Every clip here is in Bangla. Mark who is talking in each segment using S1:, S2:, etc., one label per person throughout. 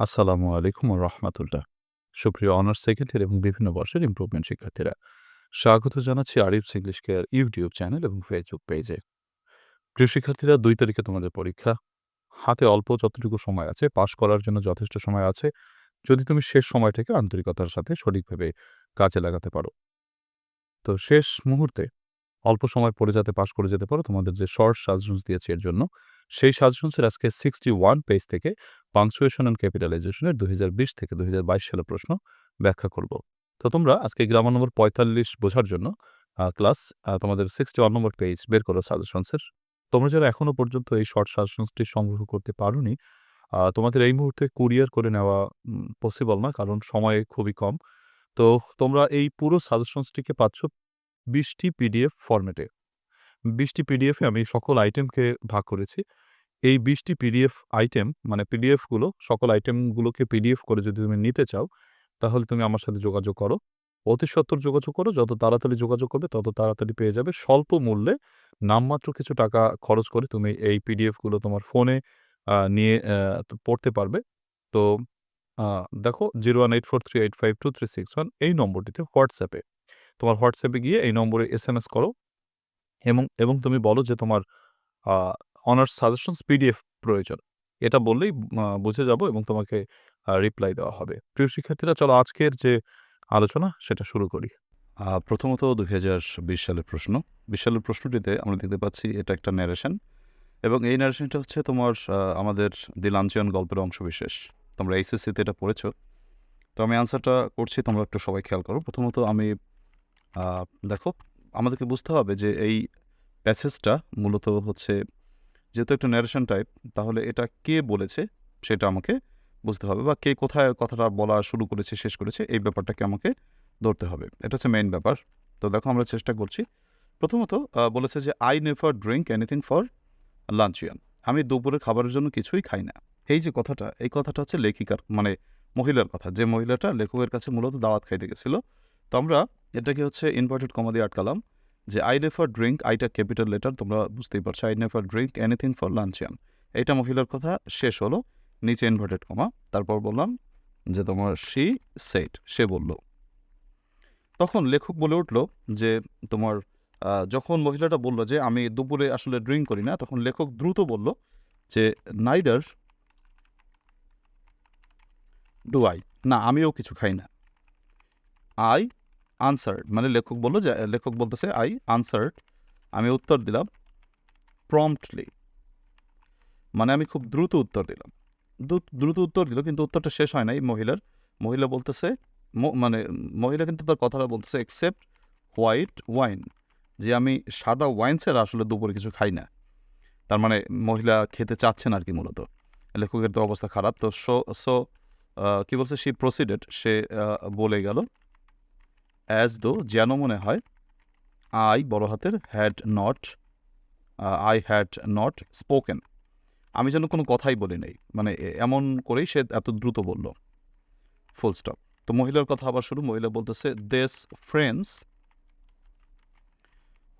S1: আসসালামু আলাইকুম রহমতুল্লাহ। সুপ্রিয় অনার্স সেকেন্ড ইয়ার এবং বিভিন্ন বর্ষের ইম্প্রুভমেন্ট শিক্ষার্থীরা, স্বাগত জানাচ্ছি Arif's English care YouTube channel এবং ফেসবুক পেজে প্রিয় শিক্ষার্থীরা, দুই তারিখে তোমাদের পরীক্ষা। হাতে অল্প যতটুকু সময় আছে, পাশ করার জন্য যথেষ্ট সময় আছে। যদি তুমি শেষ সময়টাকে আন্তরিকতার সাথে সঠিকভাবে কাজে লাগাতে পারো। তো শেষ মুহূর্তে অল্প সময় পড়ে যাতে পাশ করে যেতে পারো, তোমাদের যে শর্ট সাজেশনস দিয়েছি এর জন্য সেই সাজেশনসের আজকে সিক্সটি ওয়ান পেজ থেকে পাংচুয়েশন অ্যান্ড ক্যাপিটালাইজেশনের দুই হাজার বিশ থেকে দুই সালের প্রশ্ন ব্যাখ্যা করব। তো তোমরা আজকে গ্রামার নম্বর পঁয়তাল্লিশ বোঝার জন্য ক্লাস তোমাদের সিক্সটি ওয়ান নম্বর পেজ বের করো সাজেশনসের। তোমরা যারা এখনও পর্যন্ত এই শর্ট সাজেশনসটি সংগ্রহ করতে পারোনি তোমাদের এই মুহূর্তে কুরিয়ার করে নেওয়া পসিবল না, কারণ সময় খুবই কম। তো তোমরা এই পুরো সাজেশনসটিকে পাচ্ছ বিশটি পিডিএফ ফরম্যাটে বিশটি পিডিএফে আমি সকল আইটেমকে ভাগ করেছি। এই বিশটি পিডিএফ আইটেম মানে পিডিএফগুলো সকল আইটেমগুলোকে পিডিএফ করে যদি তুমি নিতে চাও, তাহলে তুমি আমার সাথে যোগাযোগ করো। অতি সত্তর যোগাযোগ করো, যত তাড়াতাড়ি যোগাযোগ করবে, তত তাড়াতাড়ি পেয়ে যাবে। স্বল্প মূল্যে নামমাত্র কিছু টাকা খরচ করে তুমি এই পিডিএফগুলো তোমার ফোনে নিয়ে পড়তে পারবে। তো দেখো zero one eight four three eight five two three six one এই নম্বরটিতে হোয়াটসঅ্যাপে তোমার হোয়াটসঅ্যাপে গিয়ে এই নম্বরে এস এম এস করো এবং এবং তুমি বলো যে তোমার অনার্স সাজেশনস পিডিএফ প্রয়োজন। এটা বললেই বুঝে যাব এবং তোমাকে রিপ্লাই দেওয়া হবে। প্রিয় শিক্ষার্থীরা, চলো আজকের যে আলোচনা, সেটা শুরু করি।
S2: প্রথমত দু বিশ সালের প্রশ্ন। বিশ সালের প্রশ্নটিতে আমরা দেখতে পাচ্ছি, এটা একটা ন্যারেশন এবং এই ন্যারেশনটা হচ্ছে তোমার আমাদের দি লাঞ্চিয়ন গল্পের অংশবিশেষ। তোমরা এইচএসসিতে এটা পড়েছো। তো আমি আনসারটা করছি, তোমরা একটু সবাই খেয়াল করো। প্রথমত আমি দেখো, আমাদেরকে বুঝতে হবে যে এই প্যাসেজটা মূলত হচ্ছে যেহেতু একটা ন্যারেশন টাইপ তাহলে এটা কে বলেছে সেটা আমাকে বুঝতে হবে বা কে কোথায় কথাটা বলা শুরু করেছে, শেষ করেছে, এই ব্যাপারটাকে আমাকে ধরতে হবে। এটা হচ্ছে মেইন ব্যাপার। তো দেখো আমরা চেষ্টা করছি। প্রথমত বলেছে যে I never drink anything for luncheon আমি দুপুরে খাবারের জন্য কিছুই খাই না। এই যে কথাটা, এই কথাটা হচ্ছে লেখিকার মানে মহিলার কথা। যে মহিলাটা লেখকের কাছে মূলত দাওয়াত খাইতে গেছিল, তো আমরা এটাকে হচ্ছে ইনভার্টেড কমা দিয়ে আটকালাম। যে আই নেভার ড্রিঙ্ক আইটা ক্যাপিটাল লেটার তোমরা বুঝতেই পারছ I never drink anything for luncheon এইটা মহিলার কথা, শেষ হলো, নিচে ইনভার্টেড কমা তারপর বললাম যে তোমার শি সেট সে বলল। তখন লেখক বলে উঠল যে তোমার যখন মহিলাটা বলল যে আমি দুপুরে আসলে ড্রিঙ্ক করি না, তখন লেখক দ্রুত বলল যে নাইডার ডু আই না, আমিও কিছু খাই না। আই আনসার্ড মানে লেখক বলল যে, লেখক বলতেছে আই আনসার্ড আমি উত্তর দিলাম প্রম্পটলি মানে আমি খুব দ্রুত উত্তর দিলাম। দ্রুত- উত্তর দিল, কিন্তু উত্তরটা শেষ হয় নাই মহিলার। মহিলা বলতেছে মানে মহিলা কিন্তু তার কথাটা বলতেছে এক্সেপ্ট হোয়াইট ওয়াইন যে আমি সাদা ওয়াইন ছাড়া আসলে দুপুরে কিছু খাই না। তার মানে মহিলা খেতে চাচ্ছেন আর কি মূলত। লেখকের তো অবস্থা খারাপ, তো সো সো কি বলছে? সে প্রসিডেড সে বলে গেল অ্যাজ দো যেন মনে হয় আই বড় হাতের had not I had not spoken আমি যেন কোনো কথাই বলি নাই। মানে এমন করেই সে এত দ্রুত বলল। ফুল স্টপ তো মহিলার কথা আবার শুরু। মহিলা বলতেছে দেশ ফ্রেন্ডস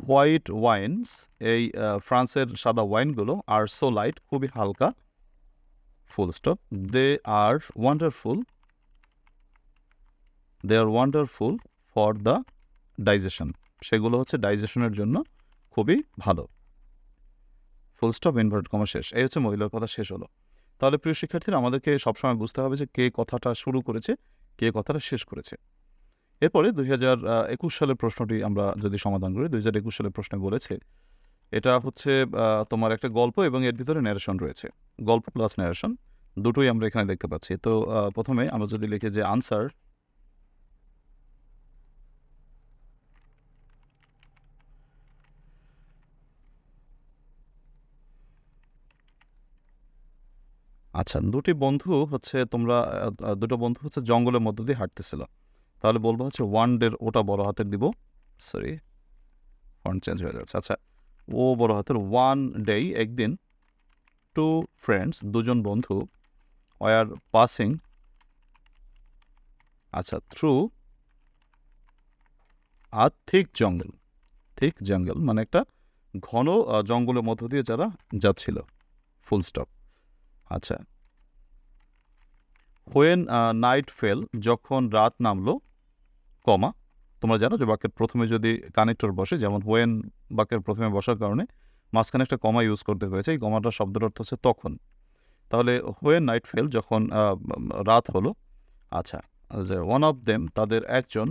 S2: হোয়াইট ওয়াইনস এই ফ্রান্সের সাদা ওয়াইনগুলো আর সো লাইট খুবই হালকা। Full stop they are wonderful they are wonderful for the digestion. সেগুলো হচ্ছে ডাইজেশনের জন্য খুবই ভালো। ফুল স্টপ ইনভার্ট কমা শেষ। এই হচ্ছে মহিলার কথা, শেষ হলো। তাহলে প্রিয় শিক্ষার্থীরা, আমাদেরকে সবসময় বুঝতে হবে যে কে কথাটা শুরু করেছে, কে কথাটা শেষ করেছে। এরপরে দুই হাজার একুশ সালের প্রশ্নটি আমরা যদি সমাধান করি, দুই হাজার একুশ সালের প্রশ্নে বলেছে, এটা হচ্ছে তোমার একটা গল্প এবং এর ভিতরে ন্যারেশন রয়েছে। গল্প প্লাস ন্যারেশন দুটোই আমরা এখানে দেখতে পাচ্ছি। তো প্রথমে আমরা যদি লিখি যে আনসার আচ্ছা দুটি বন্ধু হচ্ছে তোমরা দুটো বন্ধু হচ্ছে জঙ্গলের মধ্য দিয়ে হাঁটতেছিল। তাহলে বলব হচ্ছে ওয়ান ডের ওটা বড় হাতের দিব। সরি ফন্ট চেঞ্জ হয়ে যাচ্ছে। আচ্ছা ও বড় হাতের ওয়ান ডে একদিন টু ফ্রেন্ডস দুজন বন্ধু, ওয়ার পাসিং আচ্ছা থ্রু আ থিক জঙ্গল থিক জঙ্গল মানে একটা ঘন জঙ্গলের মধ্য দিয়ে যারা যাচ্ছিল ফুল স্টপ আচ্ছা। হোয়েন নাইট ফেল যখন রাত নামলো, কমা, তোমরা জানো যে বাক্যের প্রথমে যদি কানেক্টর বসে, যেমন হোয়েন বাক্যের প্রথমে বসার কারণে, মাঝখানে একটা কমা ইউজ করতে হয়েছে, এই কমাটা শব্দের অর্থ হচ্ছে তখন। তাহলে হোয়েন নাইট ফেল যখন রাত হলো আচ্ছা যে ওয়ান অফ দেম তাদের একজন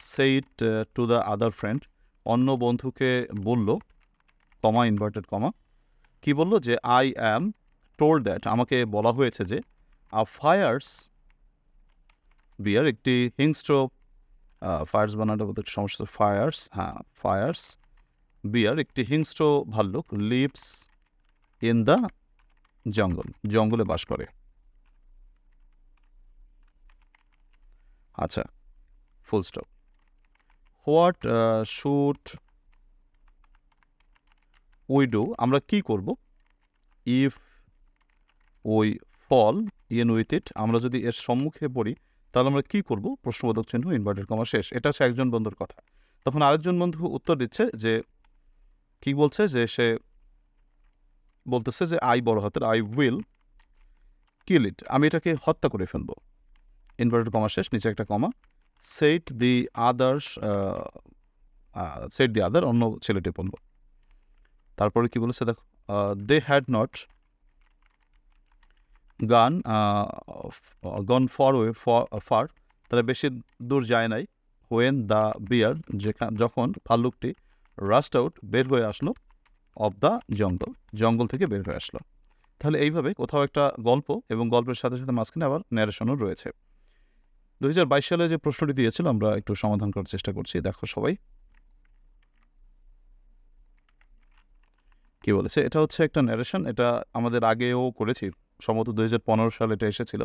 S2: said to the other friend অন্য বন্ধুকে বলল, কমা ইনভার্টেড কমা, কি বলল যে আই অ্যাম টোল্ড দ্যাট আমাকে বলা হয়েছে যে আ ফায়ার্স বিয়ার একটি হিংস্র ফায়ার্স বোধহয় একটু সমস্যা ফায়ার্স হ্যাঁ ফায়ার্স বিয়ার একটি হিংস্র ভাল্লুক লিভস ইন দ্য জঙ্গল জঙ্গলে বাস করে। আচ্ছা full stop what shall we do আমরা কি করব? ইফ ওই ফল ইন উইথ ইট আমরা যদি এর সম্মুখে পড়ি, তাহলে আমরা কি করব? প্রশ্নবোধক চিহ্ন ইনভার্টেড কমা শেষ। এটা হচ্ছে একজন বন্ধুর কথা। তখন আরেকজন বন্ধু উত্তর দিচ্ছে যে, কি বলছে? যে সে বলতেছে যে আই বড় হাতের আই উইল কিল ইট আমি এটাকে হত্যা করে ফেলব। ইনভার্টেড কমা শেষ, নিচে একটা comma said the others said the other অন্য ছেলেটি বলল তারপরে কি বলেছে? দেখো they had not gone gone far way, far তারা বেশি দূর যায় নাই। হোয়েন দ্য বিয়ার যেখান যখন ভাল্লুকটি রাস্ট আউট বের হয়ে আসলো অফ দ্য জঙ্গল জঙ্গল থেকে বের হয়ে আসলো। তাহলে এইভাবে কোথাও একটা গল্প এবং গল্পের সাথে সাথে মাঝখানে আবার ন্যারেশনও রয়েছে। দুহাজার বাইশ সালে যে প্রশ্নটি দিয়েছিল, আমরা একটু সমাধান করার চেষ্টা করছি। দেখো সবাই। কি বলেছে? এটা হচ্ছে একটা ন্যারেশন এটা আমাদের আগেও করেছি, সম্ভবত দুই হাজার পনেরো সালে এটা এসেছিল।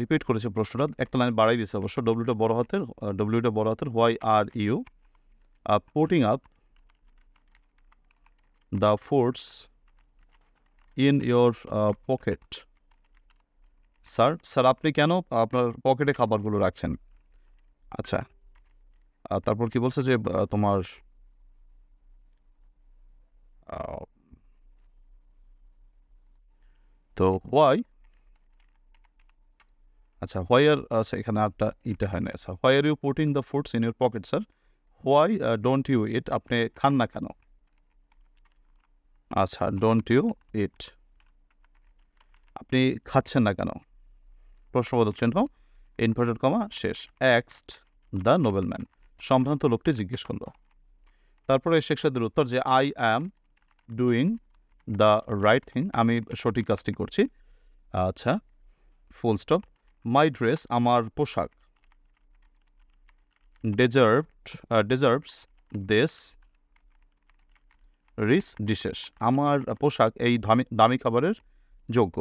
S2: রিপিট করেছে প্রশ্নটা, একটা লাইন বাড়াই দিয়েছে অবশ্য ডব্লিউটা বড় হাতের ডব্লিউটা বড় হাতের why are you putting up the foods in your pocket sir sir আপনি কেন আপনার পকেটে খাবারগুলো রাখছেন? আচ্ছা তারপর কি বলছে যে তোমার তো হোয়াই আচ্ছা হোয়াই আচ্ছা এখানে আটটা ইটা হয় না। আচ্ছা why are you putting the foods in your pocket sir why don't you eat আপনি খান না কেন? আচ্ছা ডোন্ট ইউ ইট আপনি খাচ্ছেন না কেন? প্রশ্নবোধক চিহ্ন ইনভার্টেড কমা শেষ। এক্সড দ্য নোবেলম্যান সম্ভ্রান্ত লোকটি জিজ্ঞেস করল। তারপরে শেখ সাদের উত্তর যে I am doing the right thing আমি সঠিক কাজটি করছি। আচ্ছা ফুল স্টপ মাই ড্রেস আমার পোশাক। ডেজার্ভড ডেজার্ভস দেশ রিস ডিশেস আমার পোশাক এই দামি দামি খাবারের যোগ্য।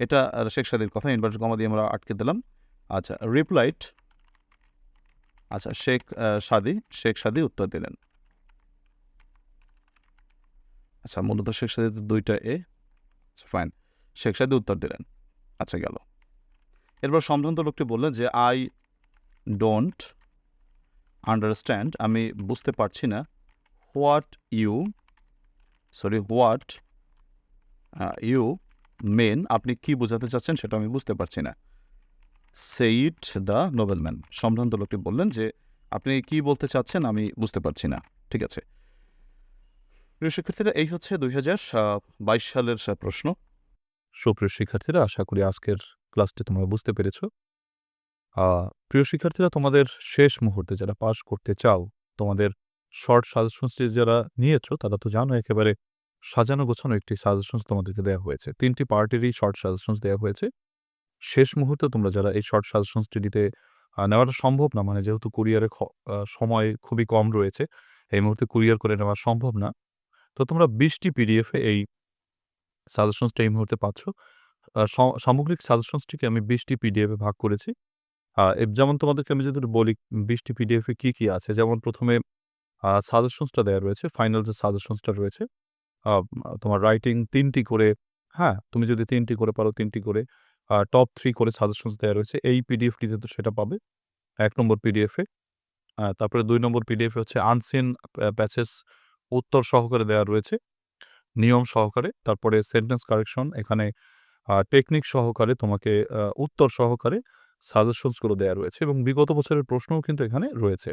S2: এটা শেখ সাদির কথা ইনভার্টার কমা দিয়ে আমরা আটকে দিলাম। আচ্ছা রিপ্লাইট আচ্ছা শেখ সাদি শেখ সাদি উত্তর দিলেন। আচ্ছা মূলত শেখ সাদিতে দুইটা এ? আচ্ছা ফাইন শেখ সাদি উত্তর দিলেন। আচ্ছা গেল। এরপর সম্ভ্রান্ত লোকটি বললেন যে আই ডোন্ট আন্ডারস্ট্যান্ড আমি বুঝতে পারছি না what you sorry what you mean আপনি কি বোঝাতে চাচ্ছেন সেটা আমি বুঝতে পারছি না। সেইট দ্য নোবেলম্যান সম্ভ্রান্ত লোকটি বললেন যে, আপনি কি বলতে চাচ্ছেন আমি বুঝতে পারছি না। ঠিক আছে। প্রিয় শিক্ষার্থীরা, এই হচ্ছে দুই বাইশ সালের প্রশ্ন।
S1: সুপ্রিয় শিক্ষার্থীরা, আশা করি আজকের ক্লাসটি তোমরা বুঝতে পেরেছ। প্রিয় শিক্ষার্থীরা, তোমাদের শেষ মুহূর্তে যারা পাস করতে চাও, তোমাদের শর্ট সাজেশনস যারা নিয়েছো, তারা তো জানো একেবারে সাজানো গোছানো একটি সাজেশনস তোমাদেরকে দেওয়া হয়েছে। তিনটি পার্টেরই শর্ট সাজেশনস দেওয়া হয়েছে। শেষ মুহূর্তে তোমরা যারা এই শর্ট সাজেশনসটি দিতে নেওয়াটা সম্ভব না মানে যেহেতু কুরিয়ারে সময় খুবই কম রয়েছে, এই মুহূর্তে কুরিয়ার করে নেওয়া সম্ভব না। তো তোমরা বিশটি পিডিএফে এই সাজেশনসটা এই মুহূর্তে পাচ্ছ। সামগ্রিক সাজেশনসটিকে আমি বিশটি পিডিএফে ভাগ করেছি। যেমন তোমাদেরকে আমি যদি বলি বিশটি পিডিএফে কী কী আছে, যেমন প্রথমে সাজেশনসটা দেওয়া রয়েছে ফাইনাল যে সাজেশনসটা রয়েছে তোমার রাইটিং তিনটি করে হ্যাঁ তুমি যদি তিনটি করে পারো, তিনটি করে টপ থ্রি করে সাজেশনস দেওয়া রয়েছে, এই পিডিএফটিতে তো সেটা পাবে, এক নম্বর পিডিএফে তারপরে দুই নম্বর পিডিএফে হচ্ছে আনসিন প্যাচেস উত্তর সহকারে দেওয়া রয়েছে। নিয়ম সহকারে, তারপরে সেন্টেন্স কারেকশন এখানে টেকনিক সহকারে তোমাকে উত্তর সহকারে সাজেশনসগুলো দেওয়া রয়েছে এবং বিগত বছরের প্রশ্নও কিন্তু এখানে রয়েছে।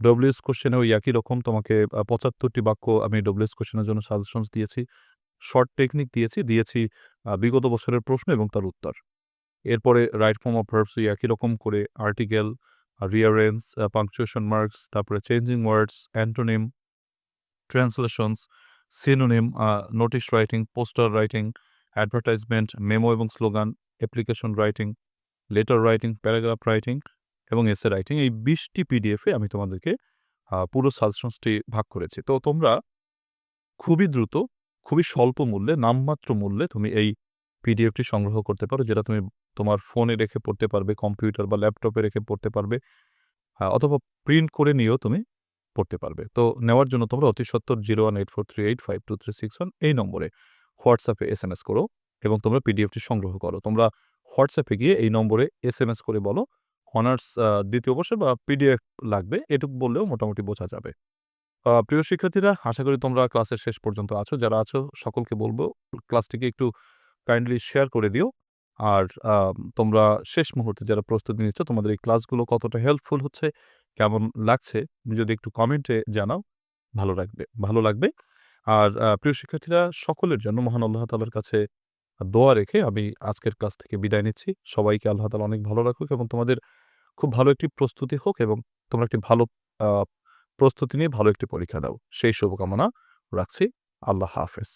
S1: ডব্লিউএস কোশ্চেনে ওই একই রকম, তোমাকে পঁচাত্তরটি বাক্য আমি ডব্লিউএস কোশ্চেনের জন্য সাজেশনস দিয়েছি শর্ট টেকনিক দিয়েছি দিয়েছি বিগত বছরের প্রশ্ন এবং তার উত্তর। এরপরে রাইট ফর্ম অফ ভার্বস একই রকম করে আর্টিকেল রিয়ারেন্স পাংচুয়েশন মার্কস তারপরে changing words antonym translations synonym notice writing poster writing advertisement memo এবং slogan application writing letter writing paragraph writing এবং এসে রাইটিং এই বিশটি পিডিএফে আমি তোমাদেরকে পুরো সাজেশনসটি ভাগ করেছি। তো তোমরা খুবই দ্রুত, খুবই স্বল্প মূল্যে, নামমাত্র মূল্যে তুমি এই পিডিএফটি সংগ্রহ করতে পারো, যেটা তুমি তোমার ফোনে রেখে পড়তে পারবে, কম্পিউটার বা ল্যাপটপে রেখে পড়তে পারবে অথবা প্রিন্ট করে নিয়েও তুমি পড়তে পারবে। তো নেওয়ার জন্য তোমরা অতি সত্তর zero one eight four three eight five two three six one এই নম্বরে হোয়াটসঅ্যাপে এস এম এস করো এবং তোমরা পিডিএফটি সংগ্রহ করো। তোমরা হোয়াটসঅ্যাপে গিয়ে এই নম্বরে এস এম এস করে বলো অনার্স দ্বিতীয় বর্ষে বা পিডিএফ লাগবে, এটুকু বললেও মোটামুটি বোঝা যাবে। প্রিয় শিক্ষার্থীরা, আশা করি তোমরা ক্লাসের শেষ পর্যন্ত আছো। যারা আছো, সকলকে বলব, ক্লাসটিকে একটু কাইন্ডলি শেয়ার করে দিও। আর তোমরা শেষ মুহূর্তে যারা প্রস্তুতি নিচ্ছ, তোমাদের এই ক্লাসগুলো কতটা হেল্পফুল হচ্ছে কেমন লাগছে যদি একটু কমেন্টে জানাও, ভালো লাগবে ভালো লাগবে। আর প্রিয় শিক্ষার্থীরা, সকলের জন্য মহান আল্লাহ তালার কাছে দোয়া রেখে আমি আজকের ক্লাস থেকে বিদায় নিচ্ছি। সবাইকে আল্লাহ তালা অনেক ভালো রাখুক এবং তোমাদের খুব ভালো একটি প্রস্তুতি হোক এবং তোমরা একটি ভালো প্রস্তুতি নিয়ে ভালো একটি পরীক্ষা দাও। সেই শুভকামনা রাখছি। আল্লাহ হাফেজ।